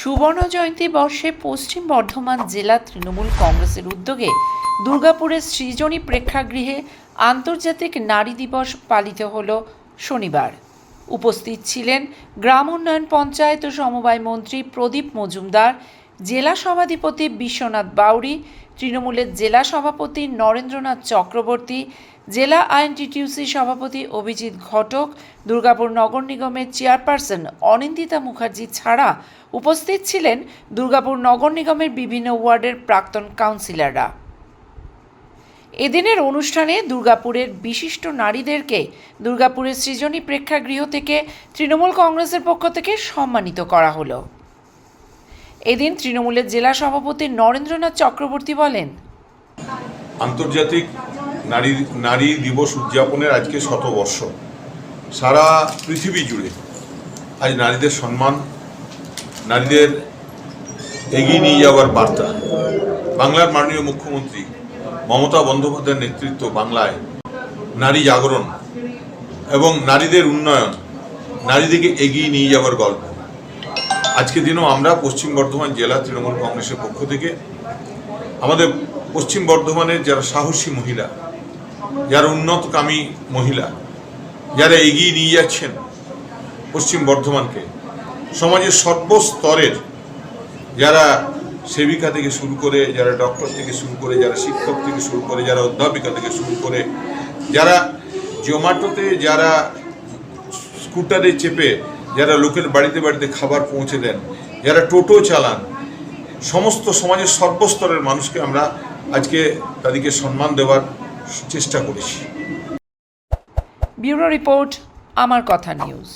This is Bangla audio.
সুবর্ণ জয়ন্তী বর্ষে পশ্চিম বর্ধমান জেলা তৃণমূল কংগ্রেসের উদ্যোগে দুর্গাপুরের সৃজনী প্রেক্ষাগৃহে আন্তর্জাতিক নারী দিবস পালিত হল শনিবার। উপস্থিত ছিলেন গ্রাম উন্নয়ন পঞ্চায়েত ও সমবায় মন্ত্রী প্রদীপ মজুমদার জেলা সভাধিপতি বিশ্বনাথ বাউরি, তৃণমূলের জেলা সভাপতি নরেন্দ্রনাথ চক্রবর্তী, জেলা আইএনটিটিউসি সভাপতি অভিজিৎ ঘটক, দুর্গাপুর নগর নিগমের চেয়ারপারসন অনিন্দিতা মুখার্জি ছাড়া উপস্থিত ছিলেন দুর্গাপুর নগর নিগমের বিভিন্ন ওয়ার্ডের প্রাক্তন কাউন্সিলররা। এদিনের অনুষ্ঠানে দুর্গাপুরের বিশিষ্ট নারীদেরকে দুর্গাপুরের সৃজনী প্রেক্ষাগৃহ থেকে তৃণমূল কংগ্রেসের পক্ষ থেকে সম্মানিত করা হলো। এদিন তৃণমূলের জেলা সভাপতি নরেন্দ্রনাথ চক্রবর্তী বলেন, আন্তর্জাতিক নারী নারী দিবস উদযাপনের আজকে শতবর্ষ। সারা পৃথিবী জুড়ে আজ নারীদের সম্মান, নারীদের এগিয়ে নিয়ে যাওয়ার বার্তা। বাংলার মাননীয় মুখ্যমন্ত্রী মমতা বন্দ্যোপাধ্যায়ের নেতৃত্ব বাংলায় নারী জাগরণ এবং নারীদের উন্নয়ন, নারীদেরকে এগিয়ে নিয়ে যাওয়ার গল্প। আজকে দিনও আমরা পশ্চিম বর্ধমান জেলা তৃণমূল কংগ্রেসের পক্ষ থেকে আমাদের পশ্চিম বর্ধমানের যারা সাহসী মহিলা, যারা উন্নতকামী মহিলা, যারা এগিয়ে নিয়ে যাচ্ছেন পশ্চিম বর্ধমানকে, সমাজের সর্বস্তরের যারা সেবিকা থেকে শুরু করে, যারা ডক্টর থেকে শুরু করে, যারা শিক্ষক থেকে শুরু করে, যারা অধ্যাপিকা থেকে শুরু করে, যারা জোম্যাটোতে যারা স্কুটারে চেপে যারা লোকের বাড়িতে বাড়িতে খাবার পৌঁছে দেন, যারা টোটো চালান, সমস্ত সমাজের সর্বস্তরের মানুষকে আমরা আজকে তাদেরকে সম্মান দেওয়ার চেষ্টা করেছি। ব্যুরো রিপোর্ট, আমার কথা নিউজ।